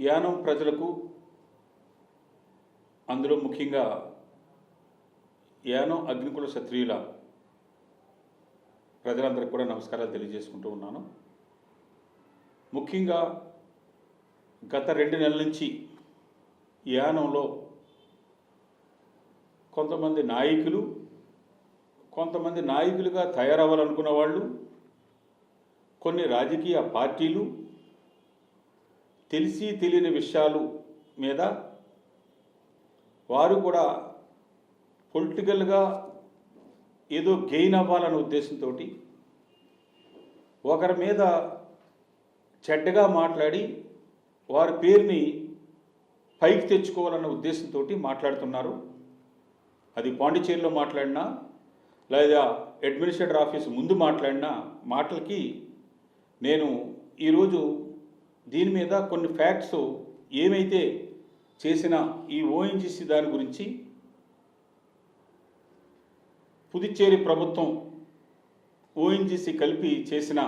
యానం ప్రజలకు అందులో ముఖ్యంగా యానం అగ్నికుల క్షత్రియుల ప్రజలందరికీ కూడా నమస్కారాలు తెలియజేసుకుంటూ ఉన్నాను. ముఖ్యంగా గత రెండు నెలల నుంచి యానంలో కొంతమంది నాయకులు కొంతమంది నాయకులుగా తయారవ్వాలనుకున్న వాళ్ళు కొన్ని రాజకీయ పార్టీలు తెలిసి తెలియని విషయాలు మీద వారు కూడా పొలిటికల్గా ఏదో గెయిన్ అవ్వాలనే ఉద్దేశంతో ఒకరి మీద చెడ్డగా మాట్లాడి వారి పేరుని పైకి తెచ్చుకోవాలన్న ఉద్దేశంతో మాట్లాడుతున్నారు. అది పాండిచేరిలో మాట్లాడినా లేదా అడ్మినిస్ట్రేటర్ ఆఫీస్ ముందు మాట్లాడిన మాటలకి నేను ఈరోజు దీని మీద కొన్ని ఫ్యాక్ట్స్ ఏమైతే చేసిన ఈ ఓఎన్జీసీ దాని గురించి పుదుచ్చేరి ప్రభుత్వం ఓఎన్జీసీ కలిపి చేసిన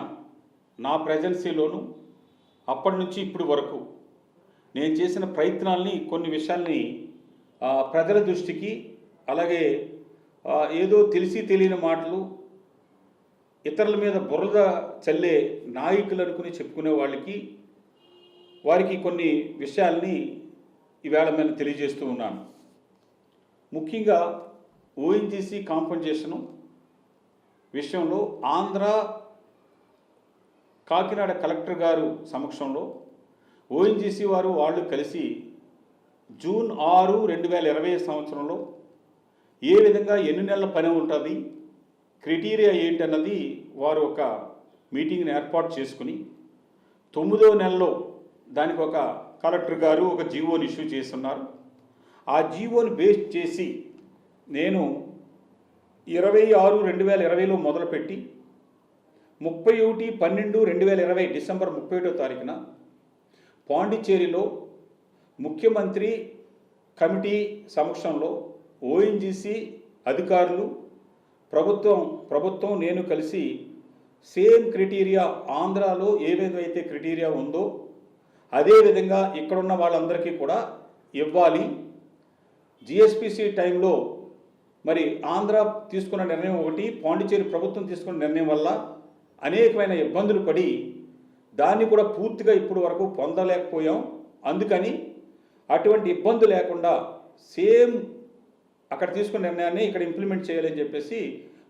నా ప్రెజెన్సీలోను అప్పటి నుంచి ఇప్పుడు వరకు నేను చేసిన ప్రయత్నాల్ని కొన్ని విషయాల్ని ప్రజల దృష్టికి అలాగే ఏదో తెలిసి తెలియని మాటలు ఇతరుల మీద బురద చల్లే నాయకులు అనుకుని చెప్పుకునే వాళ్ళకి వారికి కొన్ని విషయాల్ని ఈవేళ నేను తెలియజేస్తూ ఉన్నాను. ముఖ్యంగా ఓఎన్జీసీ కాంపన్సేషను విషయంలో ఆంధ్ర కాకినాడ కలెక్టర్ గారు సమక్షంలో ఓఎన్జీసీ వారు వాళ్ళు కలిసి జూన్ ఆరు రెండు వేల ఇరవై సంవత్సరంలో ఏ విధంగా ఎన్ని నెలల పని ఉంటుంది క్రైటీరియా ఏంటన్నది వారు ఒక మీటింగ్ని ఏర్పాటు చేసుకుని తొమ్మిదో నెలలో దానికి ఒక కలెక్టర్ గారు ఒక జీవోని ఇష్యూ చేస్తున్నారు. ఆ జీవోని బేస్ చేసి నేను ఇరవై ఆరు రెండు వేల ఇరవైలో మొదలుపెట్టి ముప్పై ఒకటి పన్నెండు రెండు వేల ఇరవై డిసెంబర్ ముప్పై ఒకటో తారీఖున పాండిచ్చేరిలో ముఖ్యమంత్రి కమిటీ సమక్షంలో ఓఎన్జీసీ అధికారులు ప్రభుత్వం ప్రభుత్వం నేను కలిసి సేమ్ క్రైటీరియా ఆంధ్రాలో ఏ విధమైతే క్రైటీరియా ఉందో అదేవిధంగా ఇక్కడున్న వాళ్ళందరికీ కూడా ఇవ్వాలి. జిఎస్పిసి టైంలో మరి ఆంధ్ర తీసుకున్న నిర్ణయం ఒకటి పాండిచేరి ప్రభుత్వం తీసుకున్న నిర్ణయం వల్ల అనేకమైన ఇబ్బందులు పడి దాన్ని కూడా పూర్తిగా ఇప్పుడు వరకు పొందలేకపోయాం. అందుకని అటువంటి ఇబ్బంది లేకుండా సేమ్ అక్కడ తీసుకున్న నిర్ణయాన్ని ఇక్కడ ఇంప్లిమెంట్ చేయాలని చెప్పేసి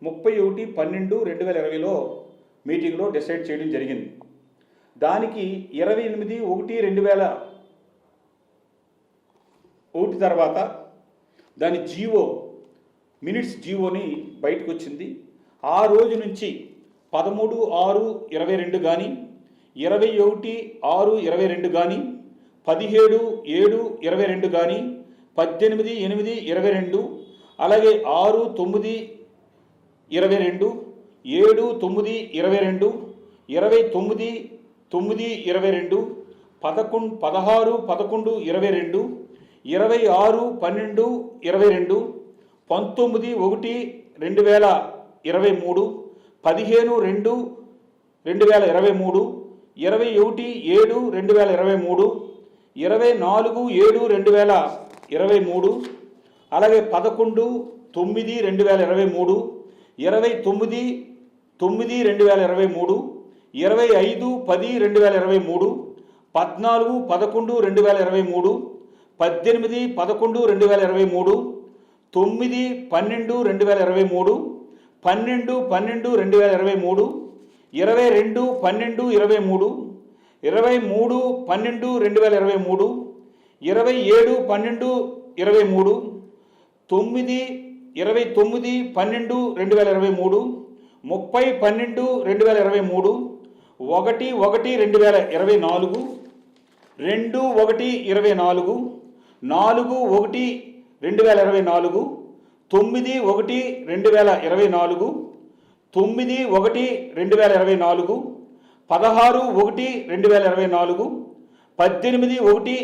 ముప్పై ఒకటి పన్నెండు రెండు వేల ఇరవైలో మీటింగ్లో డిసైడ్ చేయడం జరిగింది. దానికి ఇరవై ఎనిమిది ఒకటి రెండు వేల ఒకటి తర్వాత దాని జీవో మినిట్స్ జీవోని బయటకు వచ్చింది ఆ రోజు నుంచి పదమూడు ఆరు ఇరవై రెండు కానీ ఇరవై ఒకటి ఆరు ఇరవై రెండు కానీ పదిహేడు ఏడు ఇరవై రెండు కానీ పద్దెనిమిది ఎనిమిది ఇరవై రెండు అలాగే ఆరు తొమ్మిది ఇరవై రెండు ఏడు తొమ్మిది ఇరవై రెండు ఇరవై తొమ్మిది తొమ్మిది ఇరవై రెండు పదకొండు పదహారు పదకొండు ఇరవై రెండు ఇరవై ఆరు పన్నెండు ఇరవై రెండు పంతొమ్మిది ఒకటి రెండు వేల ఇరవై మూడు పదిహేను రెండు రెండు వేల ఇరవై మూడు ఇరవై ఒకటి ఏడు రెండు వేల ఇరవై మూడు ఇరవై నాలుగు ఏడు రెండు వేల ఇరవై మూడు అలాగే పదకొండు తొమ్మిది రెండు వేల ఇరవై మూడు ఇరవై తొమ్మిది తొమ్మిది రెండు వేల ఇరవై మూడు ఇరవై ఐదు పది రెండు వేల ఇరవై మూడు పద్నాలుగు పదకొండు రెండు వేల ఇరవై మూడు పద్దెనిమిది పదకొండు రెండు వేల ఇరవై మూడు తొమ్మిది పన్నెండు రెండు వేల ఇరవై మూడు పన్నెండు పన్నెండు రెండు వేల ఇరవై మూడు ఇరవై రెండు పన్నెండు ఇరవై మూడు ఇరవై మూడు పన్నెండు రెండు వేల ఇరవై మూడు ఇరవై ఏడు పన్నెండు ఇరవై మూడు తొమ్మిది ఇరవై తొమ్మిది పన్నెండు రెండు వేల ఇరవై మూడు ముప్పై పన్నెండు రెండు వేల ఇరవై మూడు ఒకటి ఒకటి రెండు వేల ఇరవై నాలుగు రెండు ఒకటి ఇరవై నాలుగు నాలుగు ఒకటి రెండు వేల ఇరవై నాలుగు తొమ్మిది ఒకటి రెండు వేల ఇరవై నాలుగు తొమ్మిది ఒకటి రెండు వేల ఇరవై నాలుగు పదహారు ఒకటి రెండు వేల ఇరవై నాలుగు పద్దెనిమిది ఒకటి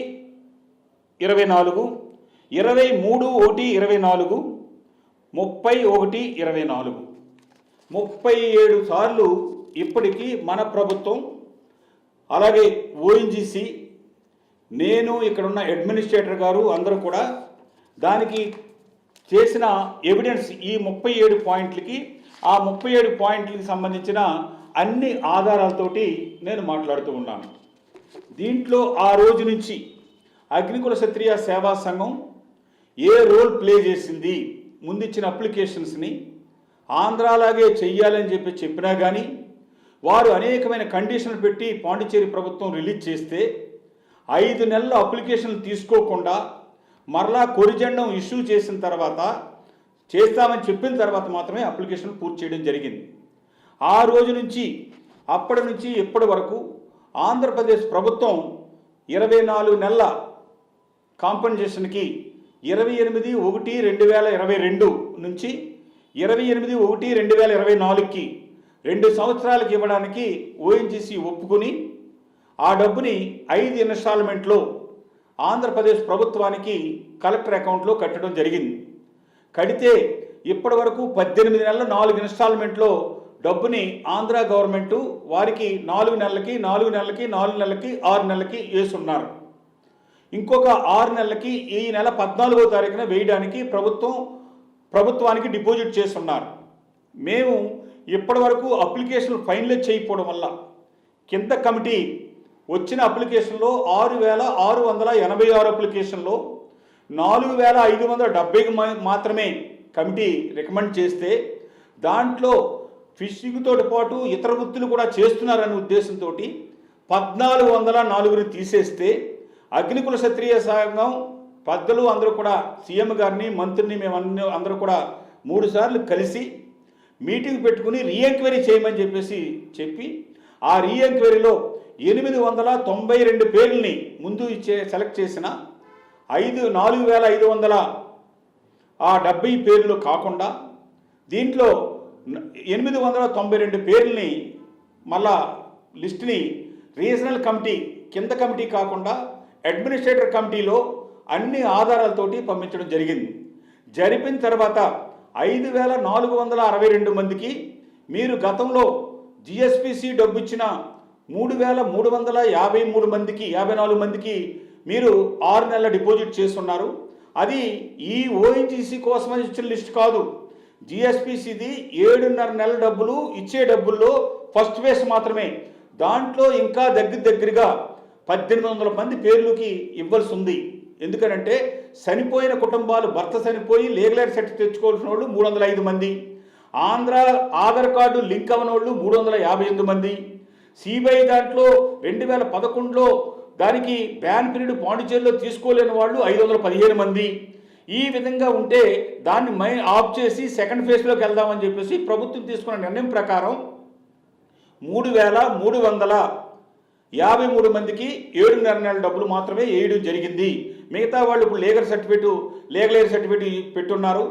ఇరవై నాలుగు ఇరవై మూడు ఒకటి ఇరవై నాలుగు ముప్పై ఒకటి ఇరవై నాలుగు. ముప్పై ఏడు సార్లు ఇప్పటికీ మన ప్రభుత్వం అలాగే ఓఎన్జీసీ నేను ఇక్కడున్న అడ్మినిస్ట్రేటర్ గారు అందరూ కూడా దానికి చేసిన ఎవిడెన్స్ ఈ ముప్పై ఏడు పాయింట్లకి ఆ ముప్పై ఏడు పాయింట్లకి సంబంధించిన అన్ని ఆధారాలతోటి నేను మాట్లాడుతూ ఉన్నాను. దీంట్లో ఆ రోజు నుంచి అగ్నికుల క్షత్రియ సేవా సంఘం ఏ రోల్ ప్లే చేసింది ముందిచ్చిన అప్లికేషన్స్ని ఆంధ్రాలాగే చెయ్యాలని చెప్పి చెప్పినా కానీ వారు అనేకమైన కండిషన్లు పెట్టి పాండిచ్చేరి ప్రభుత్వం రిలీజ్ చేస్తే ఐదు నెలల అప్లికేషన్లు తీసుకోకుండా మరలా కొరిజెండం ఇష్యూ చేసిన తర్వాత చేస్తామని చెప్పిన తర్వాత మాత్రమే అప్లికేషన్ పూర్తి చేయడం జరిగింది. ఆ రోజు నుంచి అప్పటి నుంచి ఇప్పటి వరకు ఆంధ్రప్రదేశ్ ప్రభుత్వం ఇరవై నాలుగు నెలల కాంపెన్సేషన్కి ఇరవై ఎనిమిది ఒకటి రెండు వేల ఇరవై రెండు నుంచి ఇరవై ఎనిమిది ఒకటి రెండు వేల ఇరవై నాలుగుకి రెండు సంవత్సరాలకి ఇవ్వడానికి ఓఎన్జీసీ ఒప్పుకుని ఆ డబ్బుని ఐదు ఇన్స్టాల్మెంట్లో ఆంధ్రప్రదేశ్ ప్రభుత్వానికి కలెక్టర్ అకౌంట్లో కట్టడం జరిగింది. కడితే ఇప్పటి వరకు పద్దెనిమిది నెలల నాలుగు ఇన్స్టాల్మెంట్లో డబ్బుని ఆంధ్ర గవర్నమెంట్ వారికి నాలుగు నెలలకి నాలుగు నెలలకి నాలుగు నెలలకి ఆరు నెలలకి వేస్తున్నారు ఇంకొక ఆరు నెలలకి ఈ నెల పద్నాలుగో తారీఖున వేయడానికి ప్రభుత్వం ప్రభుత్వానికి డిపాజిట్ చేస్తున్నారు. మేము ఇప్పటి వరకు అప్లికేషన్లు ఫైనలైజ్ చేయకపోవడం వల్ల కింద కమిటీ వచ్చిన అప్లికేషన్లో ఆరు వేల ఆరు వందల ఎనభై ఆరు అప్లికేషన్లో నాలుగు వేల ఐదు వందల డెబ్బైకి మాత్రమే కమిటీ రికమెండ్ చేస్తే దాంట్లో ఫిషింగ్తో పాటు ఇతర వృత్తులు కూడా చేస్తున్నారనే ఉద్దేశంతో పద్నాలుగు వందల నాలుగుని తీసేస్తే అగ్నికుల క్షత్రియ సంఘం పెద్దలు అందరూ కూడా సీఎం గారిని మంత్రిని మేము అందరూ కూడా మూడుసార్లు కలిసి మీటింగ్ పెట్టుకుని రీఎంక్వైరీ చేయమని చెప్పేసి చెప్పి ఆ రీఎంక్వైరీలో ఎనిమిది వందల తొంభై రెండు పేర్లని ముందు ఇచ్చే సెలెక్ట్ చేసిన ఐదు నాలుగు వేల ఐదు వందల ఆ డెబ్బై పేర్లు కాకుండా దీంట్లో ఎనిమిది వందల తొంభై రెండు పేర్లని మళ్ళా లిస్ట్ని రీజనల్ కమిటీ కింద కమిటీ కాకుండా అడ్మినిస్ట్రేటర్ కమిటీలో అన్ని ఆధారాలతోటి పంపించడం జరిగింది. జరిపిన తర్వాత ఐదు వేల నాలుగు వందల అరవై రెండు మందికి మీరు గతంలో జిఎస్పిసి డబ్బు ఇచ్చిన మూడు వేల మూడు వందల యాభై మూడు మందికి యాభై నాలుగు మందికి మీరు ఆరు నెలల డిపాజిట్ చేస్తున్నారు. అది ఈ ఓఎన్జీసీ కోసమని ఇచ్చిన లిస్ట్ కాదు. జిఎస్పిసిది ఏడున్నర నెలల డబ్బులు ఇచ్చే డబ్బుల్లో ఫస్ట్ ఫేస్ మాత్రమే. దాంట్లో ఇంకా దగ్గర దగ్గరగా పద్దెనిమిది వందల మంది పేర్లకి ఇవ్వాల్సి ఉంది. ఎందుకనంటే చనిపోయిన కుటుంబాలు భర్త చనిపోయి లీగలైట్ సెట్ తెచ్చుకోవాల్సిన వాళ్ళు మూడు వందల ఐదు మంది. ఆంధ్ర ఆధార్ కార్డు లింక్ అవ్వని వాళ్ళు మూడు వందల యాభై ఎనిమిది మంది. సిబిఐ దాంట్లో రెండు వేల పదకొండులో దానికి బ్యాన్ పీరియడ్ పాండిచేరిలో తీసుకోలేని వాళ్ళు ఐదు వందల పదిహేను మంది. ఈ విధంగా ఉంటే దాన్ని మై ఆఫ్ చేసి సెకండ్ ఫేజ్లోకి వెళ్దామని చెప్పేసి ప్రభుత్వం తీసుకున్న నిర్ణయం ప్రకారం మూడు వేల మూడు వందల యాభై మూడు మందికి ఏడున్నర నెలల డబ్బులు మాత్రమే వేయడం జరిగింది. మిగతా వాళ్ళు ఇప్పుడు లీగల్ సర్టిఫికేట్ లీగలైజ్ సర్టిఫికేట్ పెట్టున్నారు.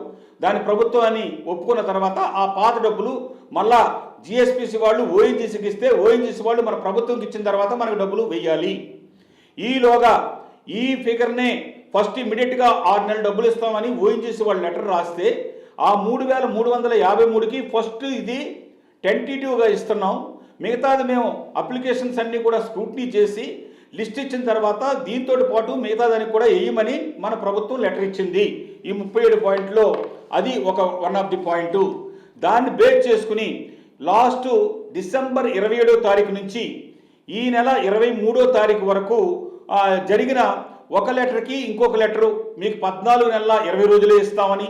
దాని ప్రభుత్వాన్ని ఒప్పుకున్న తర్వాత ఆ పాత డబ్బులు మళ్ళా జిఎస్పిసి వాళ్ళు ఓఎన్జీసీకి ఇస్తే ఓఎన్జీసీ వాళ్ళు మన ప్రభుత్వంకి ఇచ్చిన తర్వాత మనకు డబ్బులు వెయ్యాలి. ఈలోగా ఈ ఫిగర్నే ఫస్ట్ ఇమీడియట్గా ఆరు నెలల డబ్బులు ఇస్తామని ఓఎన్జీసీ వాళ్ళు లెటర్ రాస్తే ఆ మూడు వేల మూడు వందల యాభై మూడుకి ఫస్ట్ ఇది టెంటేటివ్గా ఇస్తున్నాం. మిగతాది మేము అప్లికేషన్స్ అన్నీ కూడా స్క్రూట్నీ చేసి లిస్ట్ ఇచ్చిన తర్వాత దీంతో పాటు మిగతా దానికి కూడా వేయమని మన ప్రభుత్వం లెటర్ ఇచ్చింది. ఈ ముప్పై ఏడు పాయింట్లో అది ఒక వన్ ఆఫ్ ది పాయింట్ దాన్ని బేస్ చేసుకుని లాస్ట్ డిసెంబర్ ఇరవై ఏడో తారీఖు నుంచి ఈ నెల ఇరవై మూడో తారీఖు వరకు జరిగిన ఒక లెటర్కి ఇంకొక లెటరు మీకు పద్నాలుగు నెలల ఇరవై రోజులే ఇస్తామని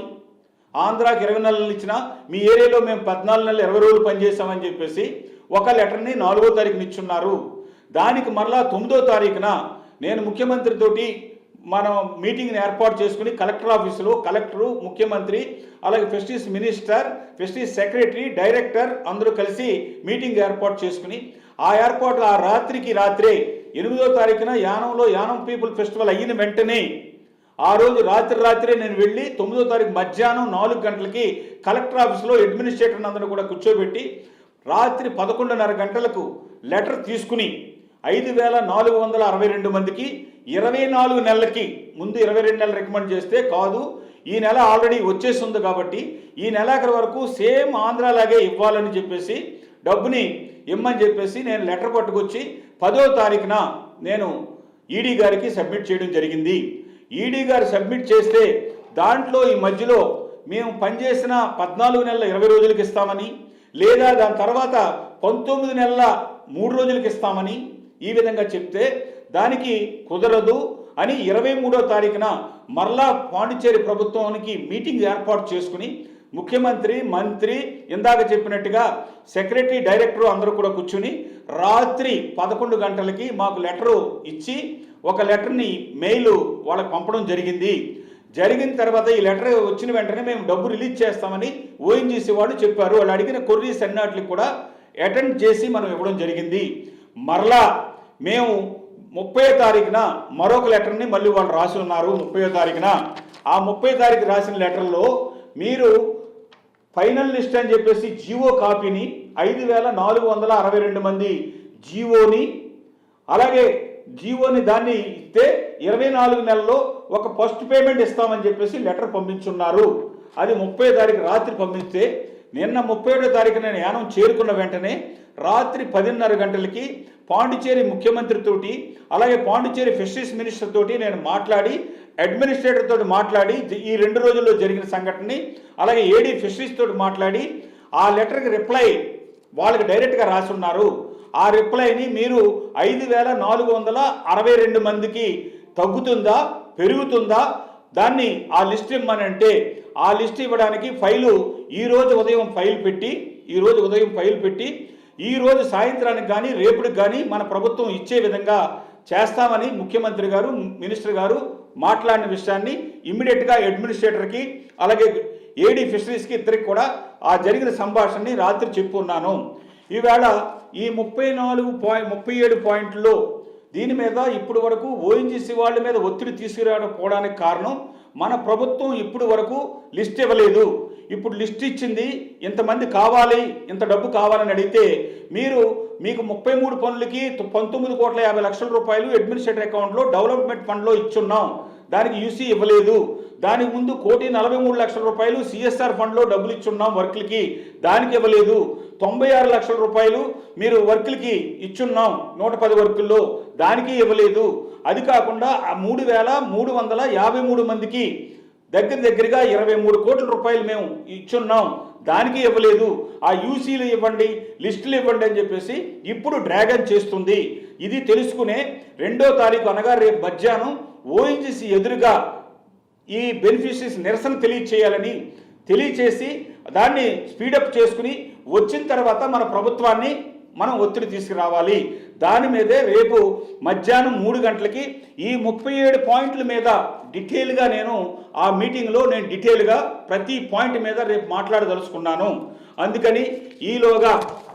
ఆంధ్రాకి ఇరవై నెలలు ఇచ్చిన మీ ఏరియాలో మేము పద్నాలుగు నెలలు ఇరవై రోజులు పనిచేస్తామని చెప్పేసి ఒక లెటర్ని నాలుగో తారీఖున ఇచ్చున్నారు. దానికి మరలా తొమ్మిదో తారీఖున నేను ముఖ్యమంత్రితోటి మనం మీటింగ్ని ఏర్పాటు చేసుకుని కలెక్టర్ ఆఫీసులో కలెక్టరు ముఖ్యమంత్రి అలాగే fisheries minister fisheries secretary director అందరూ కలిసి మీటింగ్ ఏర్పాటు చేసుకుని ఆ ఏర్పాటు ఆ రాత్రికి రాత్రే ఎనిమిదో తారీఖున యానంలో యానం పీపుల్ ఫెస్టివల్ అయిన వెంటనే ఆ రోజు రాత్రి రాత్రే నేను వెళ్ళి తొమ్మిదో తారీఖు మధ్యాహ్నం నాలుగు గంటలకి కలెక్టర్ ఆఫీస్లో అడ్మినిస్ట్రేటర్ అందరూ కూడా కూర్చోబెట్టి రాత్రి పదకొండున్నర గంటలకు లెటర్ తీసుకుని ఐదు వేల నాలుగు వందల అరవై రెండు మందికి ఇరవై నాలుగు నెలలకి ముందు ఇరవై రెండు నెలలు రికమెండ్ చేస్తే కాదు ఈ నెల ఆల్రెడీ వచ్చేస్తుంది కాబట్టి ఈ నెలాఖరు వరకు సేమ్ ఆంధ్రాలాగే ఇవ్వాలని చెప్పేసి డబ్బుని ఇమ్మని చెప్పేసి నేను లెటర్ పట్టుకొచ్చి పదో తారీఖున నేను ఈడీ గారికి సబ్మిట్ చేయడం జరిగింది. ఈడీ గారు సబ్మిట్ చేస్తే దాంట్లో ఈ మధ్యలో మేము పనిచేసిన పద్నాలుగు నెలల ఇరవై రోజులకి ఇస్తామని లేదా దాని తర్వాత పంతొమ్మిది నెలల మూడు రోజులకి ఇస్తామని ఈ విధంగా చెప్తే దానికి కుదరదు అని ఇరవై మూడో తారీఖున మరలా పాండిచ్చేరి ప్రభుత్వానికి మీటింగ్ ఏర్పాటు చేసుకుని ముఖ్యమంత్రి మంత్రి ఇందాక చెప్పినట్టుగా సెక్రటరీ డైరెక్టర్ అందరూ కూడా కూర్చుని రాత్రి పదకొండు గంటలకి మాకు లెటరు ఇచ్చి ఒక లెటర్ని మెయిల్ వాళ్ళకి పంపడం జరిగింది. జరిగిన తర్వాత ఈ లెటర్ వచ్చిన వెంటనే మేము డబ్బు రిలీజ్ చేస్తామని ఓఎన్జీసీ వాళ్ళు చెప్పారు. వాళ్ళు అడిగిన కొర్రీస్ అన్నిటికి కూడా అటెండ్ చేసి మనం ఇవ్వడం జరిగింది. మరలా మేము ముప్పై తారీఖున మరొక లెటర్ని మళ్ళీ వాళ్ళు రాసి ఉన్నారు ముప్పై తారీఖున. ఆ ముప్పై తారీఖు రాసిన లెటర్లో మీరు ఫైనల్ లిస్ట్ అని చెప్పేసి జీవో కాపీని ఐదు వేల నాలుగు వందల అరవై రెండు మంది జీవోని అలాగే జీవోని దాన్ని ఇస్తే ఇరవై నాలుగు నెలల్లో ఒక ఫస్ట్ పేమెంట్ ఇస్తామని చెప్పేసి లెటర్ పంపించున్నారు. అది ముప్పై తారీఖు రాత్రి పంపిస్తే నిన్న ముప్పై ఏడో తారీఖు నేను యానం చేరుకున్న వెంటనే రాత్రి పదిన్నర గంటలకి పాండిచేరి ముఖ్యమంత్రితోటి అలాగే పాండిచేరి ఫిషరీస్ మినిస్టర్ తోటి నేను మాట్లాడి అడ్మినిస్ట్రేటర్ తోటి మాట్లాడి ఈ రెండు రోజుల్లో జరిగిన సంఘటనని అలాగే ఏడీ ఫిషరీస్ తోటి మాట్లాడి ఆ లెటర్కి రిప్లై వాళ్ళకి డైరెక్ట్గా రాసున్నారు. ఆ రిప్లైని మీరు ఐదు వేల నాలుగు వందల అరవై రెండు మందికి తగ్గుతుందా పెరుగుతుందా దాన్ని ఆ లిస్ట్ ఇమ్మని అంటే ఆ లిస్ట్ ఇవ్వడానికి ఫైలు ఈరోజు ఉదయం ఫైల్ పెట్టి ఈరోజు ఉదయం ఫైల్ పెట్టి ఈ రోజు సాయంత్రానికి కానీ రేపుకి కానీ మన ప్రభుత్వం ఇచ్చే విధంగా చేస్తామని ముఖ్యమంత్రి గారు మినిస్టర్ గారు మాట్లాడిన విషయాన్ని ఇమ్మీడియట్గా అడ్మినిస్ట్రేటర్కి అలాగే ఏడీ ఫిషరీస్కి ఇద్దరికి కూడా ఆ జరిగిన సంభాషణని రాత్రి చెప్పున్నాను. ఈవేళ ఈ ముప్పై నాలుగు పాయింట్ ముప్పై ఏడు పాయింట్లో దీని మీద ఇప్పుడు వరకు ఓఎన్జీసీ వాళ్ళ మీద ఒత్తిడి తీసుకురాకపోవడానికి కారణం మన ప్రభుత్వం ఇప్పుడు వరకు లిస్ట్ ఇవ్వలేదు. ఇప్పుడు లిస్ట్ ఇచ్చింది ఇంతమంది కావాలి ఇంత డబ్బు కావాలని అడిగితే మీరు మీకు ముప్పై మూడు పనులకి పంతొమ్మిది కోట్ల యాభై లక్షల రూపాయలు అడ్మినిస్ట్రేటర్ అకౌంట్లో డెవలప్మెంట్ ఫండ్లో ఇచ్చున్నాం. దానికి యూసీ ఇవ్వలేదు. దానికి ముందు కోటి నలభై మూడు లక్షల రూపాయలు సిఎస్ఆర్ ఫండ్లో డబ్బులు ఇచ్చున్నాం వర్క్లకి. దానికి ఇవ్వలేదు. తొంభై ఆరు లక్షల రూపాయలు మీరు వర్కులకి ఇచ్చున్నాం. నూట పది వర్కుల్లో దానికి ఇవ్వలేదు. అది కాకుండా ఆ మూడు వేల మూడు వందల యాభై మూడు మందికి దగ్గర దగ్గరగా ఇరవై మూడు కోట్ల రూపాయలు మేము ఇచ్చున్నాం. దానికి ఇవ్వలేదు. ఆ యూసీలు ఇవ్వండి లిస్టులు ఇవ్వండి అని చెప్పేసి ఇప్పుడు డ్రాగన్ చేస్తుంది. ఇది తెలుసుకునే రెండో తారీఖు అనగా రేపు మధ్యాహ్నం ఓఎన్జీసీ ఎదురుగా ఈ బెనిఫిషరీస్ నిరసన తెలియచేయాలని తెలియచేసి దాన్ని స్పీడప్ చేసుకుని వచ్చిన తర్వాత మన ప్రభుత్వాన్ని మనం ఒత్తిడి తీసుకురావాలి. దాని మీదే రేపు మధ్యాహ్నం మూడు గంటలకి ఈ ముప్పై ఏడు పాయింట్ల మీద డీటెయిల్గా నేను ఆ మీటింగ్లో నేను డీటెయిల్గా ప్రతి పాయింట్ మీద రేపు మాట్లాడదలుచుకున్నాను. అందుకని ఈలోగా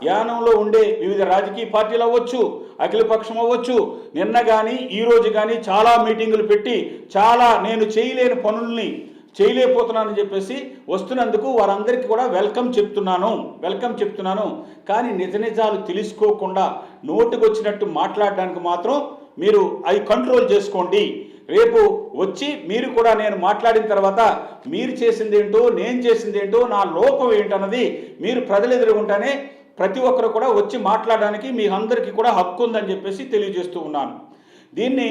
యానంలో ఉండే వివిధ రాజకీయ పార్టీలు అవ్వచ్చు అఖిలపక్షం అవ్వచ్చు నిన్న కానీ ఈరోజు కానీ చాలా మీటింగులు పెట్టి చాలా నేను చేయలేని పనుల్ని చేయలేకపోతున్నానని చెప్పేసి వస్తున్నందుకు వారందరికీ కూడా వెల్కమ్ చెప్తున్నాను. వెల్కమ్ చెప్తున్నాను. కానీ నిజ నిజాలు తెలుసుకోకుండా నోటుకు వచ్చినట్టు మాట్లాడడానికి మాత్రం మీరు అవి కంట్రోల్ చేసుకోండి. రేపు వచ్చి మీరు కూడా నేను మాట్లాడిన తర్వాత మీరు చేసింది ఏంటో నేను చేసింది ఏంటో నా లోపం ఏంటన్నది మీరు ప్రజలు ఎదురుగుంటానే ప్రతి ఒక్కరు కూడా వచ్చి మాట్లాడడానికి మీ అందరికీ కూడా హక్కు ఉందని చెప్పేసి తెలియజేస్తూ ఉన్నాను. దీన్ని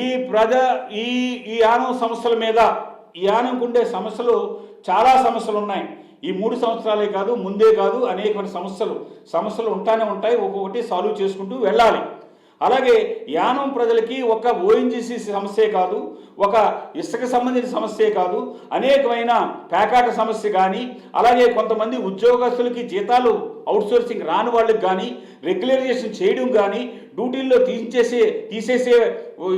ఈ ప్రజా ఈ ఈ ఆనవ సంస్థల మీద ఈ ఉండే సమస్యలు చాలా సమస్యలు ఉన్నాయి ఈ మూడు సంవత్సరాలే కాదు ముందే కాదు అనేకమైన సమస్యలు. సమస్యలు ఉంటానే ఉంటాయి ఒక్కొక్కటి సాల్వ్ చేసుకుంటూ వెళ్ళాలి. అలాగే యానం ప్రజలకి ఒక ఓఎన్జీసీ సమస్యే కాదు ఒక ఇసుక సంబంధించిన సమస్యే కాదు అనేకమైన పేకాట సమస్య కానీ అలాగే కొంతమంది ఉద్యోగస్తులకి జీతాలు అవుట్సోర్సింగ్ రాని వాళ్ళకి కానీ రెగ్యులరైజేషన్ చేయడం కానీ డ్యూటీల్లో తీసేసే తీసేసే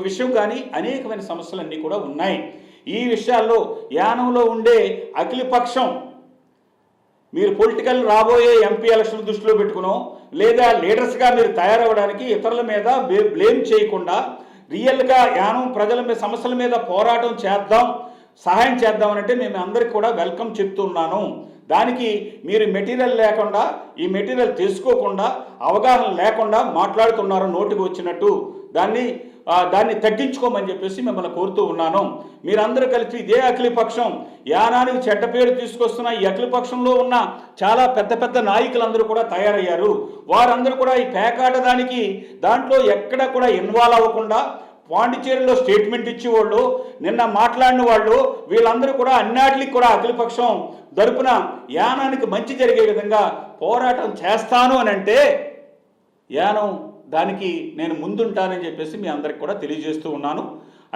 విషయం కానీ అనేకమైన సమస్యలన్నీ కూడా ఉన్నాయి. ఈ విషయాల్లో యానంలో ఉండే అఖిలపక్షం మీరు పొలిటికల్ రాబోయే ఎంపీ ఎలక్షన్ దృష్టిలో పెట్టుకునో లేదా లీడర్స్గా మీరు తయారవ్వడానికి ఇతరుల మీద బ్లేమ్ చేయకుండా రియల్గా యానం ప్రజల మీద సమస్యల మీద పోరాటం చేద్దాం సహాయం చేద్దామనంటే మేము అందరికి కూడా వెల్కమ్ చెప్తున్నాను. దానికి మీరు మెటీరియల్ లేకుండా ఈ మెటీరియల్ తెలుసుకోకుండా అవగాహన లేకుండా మాట్లాడుతున్నారు నోటికి వచ్చినట్టు. దాన్ని దాన్ని తగ్గించుకోమని చెప్పేసి మిమ్మల్ని కోరుతూ ఉన్నాను. మీరందరూ కలిసి ఇదే అఖిలపక్షం. యానానికి చెడ్డ పేరు తీసుకొస్తున్న ఈ అఖిలపక్షంలో ఉన్న చాలా పెద్ద పెద్ద నాయకులందరూ కూడా తయారయ్యారు. వారందరూ కూడా ఈ పేకాటదానికి దాంట్లో ఎక్కడ కూడా ఇన్వాల్వ్ అవ్వకుండా పాండిచేరిలో స్టేట్మెంట్ ఇచ్చేవాళ్ళు నిన్న మాట్లాడిన వాళ్ళు వీళ్ళందరూ కూడా అన్నిటికి కూడా అఖిలపక్షం తరపున యానానికి మంచి జరిగే విధంగా పోరాటం చేస్తాను అని అంటే యానం దానికి నేను ముందుంటానని చెప్పేసి మీ అందరికి కూడా తెలియజేస్తూ ఉన్నాను.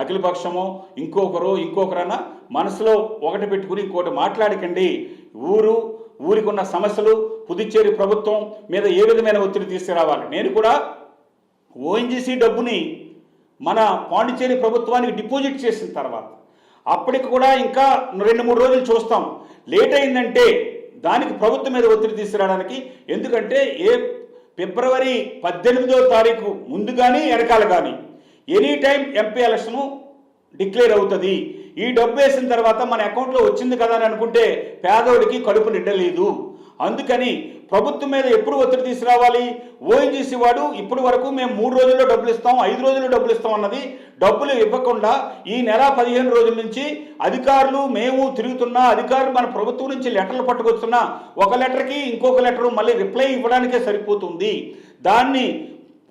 అఖిలపక్షమో ఇంకొకరు ఇంకొకరన్నా మనసులో ఒకటి పెట్టుకుని ఇంకోటి మాట్లాడకండి. ఊరు ఊరికి ఉన్న సమస్యలు పుదుచ్చేరి ప్రభుత్వం మీద ఏ విధమైన ఒత్తిడి తీసుకురావాలి? నేను కూడా ఓఎన్జీసీ డబ్బుని మన పాండిచేరి ప్రభుత్వానికి డిపాజిట్ చేసిన తర్వాత అప్పటికి కూడా ఇంకా రెండు మూడు రోజులు చూస్తాం. లేట్ అయిందంటే దానికి ప్రభుత్వం మీద ఒత్తిడి తీసుకురావడానికి ఎందుకంటే ఏ ఫిబ్రవరి పద్దెనిమిదో తారీఖు ముందు కానీ వెనకాల కానీ any time MP election declare అవుతుంది. ఈ డబ్బు వేసిన తర్వాత మన అకౌంట్లో వచ్చింది కదా అని అనుకుంటే పేదోడికి కడుపు నిండలేదు. అందుకని ప్రభుత్వం మీద ఎప్పుడు ఒత్తిడి తీసుకురావాలి? ఓఎన్జీసీ వాడు ఇప్పటి వరకు మేము మూడు రోజుల్లో డబ్బులు ఇస్తాం ఐదు రోజుల్లో డబ్బులు ఇస్తాం అన్నది డబ్బులు ఇవ్వకుండా ఈ నెల పదిహేను రోజుల నుంచి అధికారులు మేము తిరుగుతున్నా అధికారులు మన ప్రభుత్వం నుంచి లెటర్లు పట్టుకొస్తున్నా ఒక లెటర్కి ఇంకొక లెటర్ మళ్ళీ రిప్లై ఇవ్వడానికే సరిపోతుంది. దాన్ని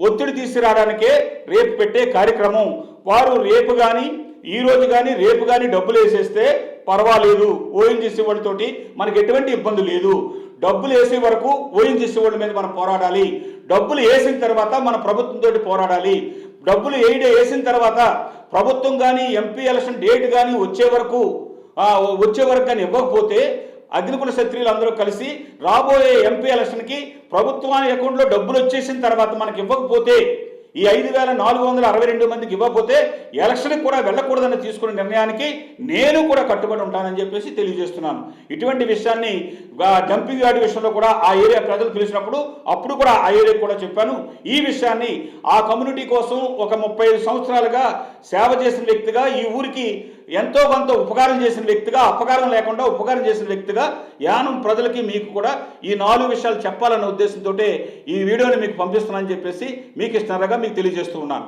ఒత్తిడి తీసుకురావడానికే రేపు పెట్టే కార్యక్రమం. వారు రేపు కానీ ఈ రోజు కానీ రేపు కానీ డబ్బులు వేసేస్తే పర్వాలేదు. ఓఎన్జీసీ వాళ్ళతోటి మనకి ఎటువంటి ఇబ్బంది లేదు. డబ్బులు వేసే వరకు ఓఎన్జీసీ వాళ్ళ మీద మనం పోరాడాలి. డబ్బులు వేసిన తర్వాత మన ప్రభుత్వంతో పోరాడాలి. డబ్బులు వేయడే వేసిన తర్వాత ప్రభుత్వం కానీ ఎంపీ ఎలక్షన్ డేట్ కానీ వచ్చే వరకు వచ్చే వరకు కానీ ఇవ్వకపోతే అగ్నికుల క్షత్రియులు అందరూ కలిసి రాబోయే ఎంపీ ఎలక్షన్కి ప్రభుత్వానికి అకౌంట్లో డబ్బులు వచ్చేసిన తర్వాత మనకి ఇవ్వకపోతే ఈ ఐదు వేల నాలుగు వందల అరవై రెండు మందికి ఇవ్వకపోతే ఎలక్షన్కి కూడా వెళ్ళకూడదని తీసుకున్న నిర్ణయానికి నేను కూడా కట్టుబడి ఉంటానని చెప్పేసి తెలియజేస్తున్నాను. ఇటువంటి విషయాన్ని డంపింగ్ యార్డ్ విషయంలో కూడా ఆ ఏరియా ప్రజలు పిలిచినప్పుడు అప్పుడు కూడా ఆ ఏరియా కూడా చెప్పాను. ఈ విషయాన్ని ఆ కమ్యూనిటీ కోసం ఒక ముప్పై ఐదు సంవత్సరాలుగా సేవ చేసిన వ్యక్తిగా ఈ ఊరికి ఎంతో కొంత ఉపకారం చేసిన వ్యక్తిగా అపకారం లేకుండా ఉపకారం చేసిన వ్యక్తిగా యానం ప్రజలకి మీకు కూడా ఈ నాలుగు విషయాలు చెప్పాలన్న ఉద్దేశంతో ఈ వీడియోని మీకు పంపిస్తున్నానని చెప్పేసి మీకు ఇష్టంగా మీకు తెలియజేస్తూ ఉన్నాను.